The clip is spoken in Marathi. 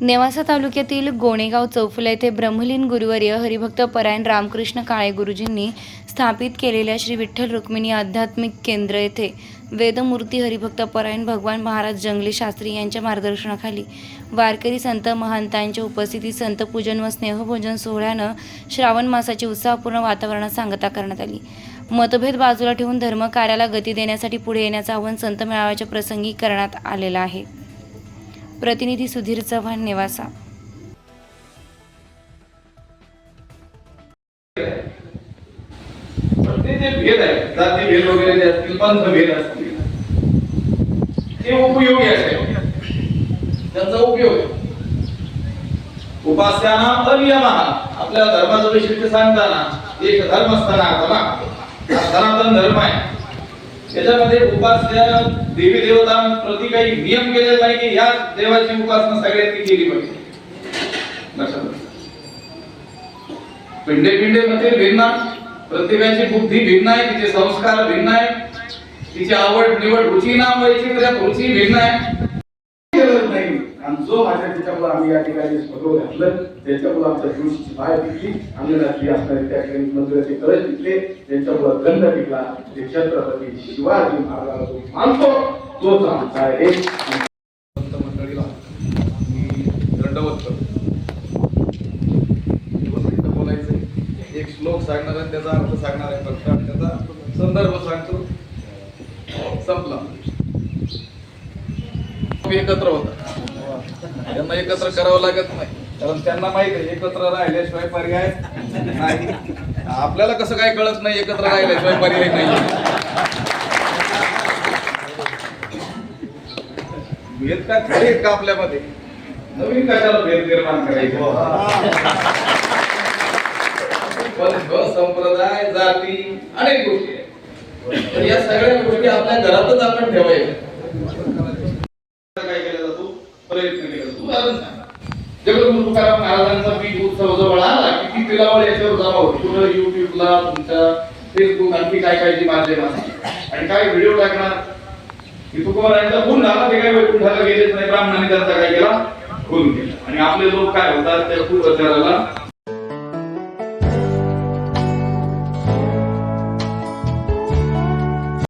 नेवासा तालुक्यातील गोणेगाव चौफुला येथे ब्रह्मलीन गुरुवर्य हरिभक्त परायण रामकृष्ण काळे गुरुजींनी स्थापित केलेल्या श्री विठ्ठल रुक्मिणी आध्यात्मिक केंद्र येथे वेदमूर्ती हरिभक्त परायण भगवान महाराज जंगली शास्त्री यांच्या मार्गदर्शनाखाली वारकरी संत महंतांच्या उपस्थितीत संतपूजन व स्नेहभोजन सोहळ्यानं श्रावण मासाची उत्साहपूर्ण वातावरणात सांगता करण्यात आली. मतभेद बाजूला ठेवून धर्मकार्याला गती देण्यासाठी पुढे येण्याचं आवाहन संत मेळाव्याच्या प्रसंगी करण्यात आलेलं आहे. प्रतिनिधी सुधीर चव्हाण नेवासा. ते भेद आहे जाती भेद वगैरे जे असतील पंथ भेद असतील? ते उपयोगी असेल त्यांचा उपयोग उपास्याना अनियमा. आपल्या धर्माचं वैशिष्ट्य सांगताना एक धर्म सनातन हा सनातन धर्म आहे. त्याच्यामध्ये उपासना देवी देवतांप्रती काही नियम केलेले नाही की ह्या देवाची उपासना सगळ्यांनी केली पाहिजे. लक्षात पिंडे पिंडे मध्ये भिन्न प्रत्येकाची बुद्धी भिन्न आहे तिचे संस्कार भिन्न आहे तिची आवड निवड रुची नाम वैचित्र्यात रुची भिन्न आहे. आणि जो माझ्या त्याच्यामुळे आम्ही या ठिकाणी सगळं घातलं त्याच्यामुळे आमच्या दिवशीची बाहेर टिकली अंगणातली असणारी त्या ठिकाणी मंदिराचे कळस टिकले त्याच्यामुळे गंध टिकला ते छत्रपती शिवाजी महाराजांना जो मानतो तोच आमचा आहे. मंडळीला मी दंडवत करतो. व्यवस्थित बोलायचं एक श्लोक सांगणार आहे त्याचा अर्थ सांगणार आहे. फक्त आणि त्याचा संदर्भ सांगतो. संपला. एकत्र होता. त्यांना एकत्र करावं लागत नाही. कारण त्यांना माहीत आहे एकत्र राहिल्याशिवाय पर्याय नाही. आपल्याला कसं काय कळत नाही एकत्र राहिल्याशिवाय पर्याय नाही. भेद का खरे का आपल्यामध्ये? नवीन कशाला भेद निर्माण करायचे? वर्ग संप्रदाय जाती अनेक गोष्टी आहेत. या सगळ्या गोष्टी आपल्या घरातच आपण ठेवायच्या. काय केला जातो? प्रयत्न उत्तरच सांगा. जगद्गुरु तुकाराम महाराजांचा पीठ उत्सव जवळ आला की ती पिलावळ याच्यावर जमा होती. कुठं? युट्यूबला तुमच्या फेसबुक आणखी काय काय जी माध्यम असतील आणि काय व्हिडिओ टाकणार? की तुकोबारायांचा खून झाला ते काय वैकुंठाला गेलेच नाही ब्राह्मणाने त्यांचा काय केला? खून केला आणि आपले लोक काय होतात? त्या खूप प्रचाराला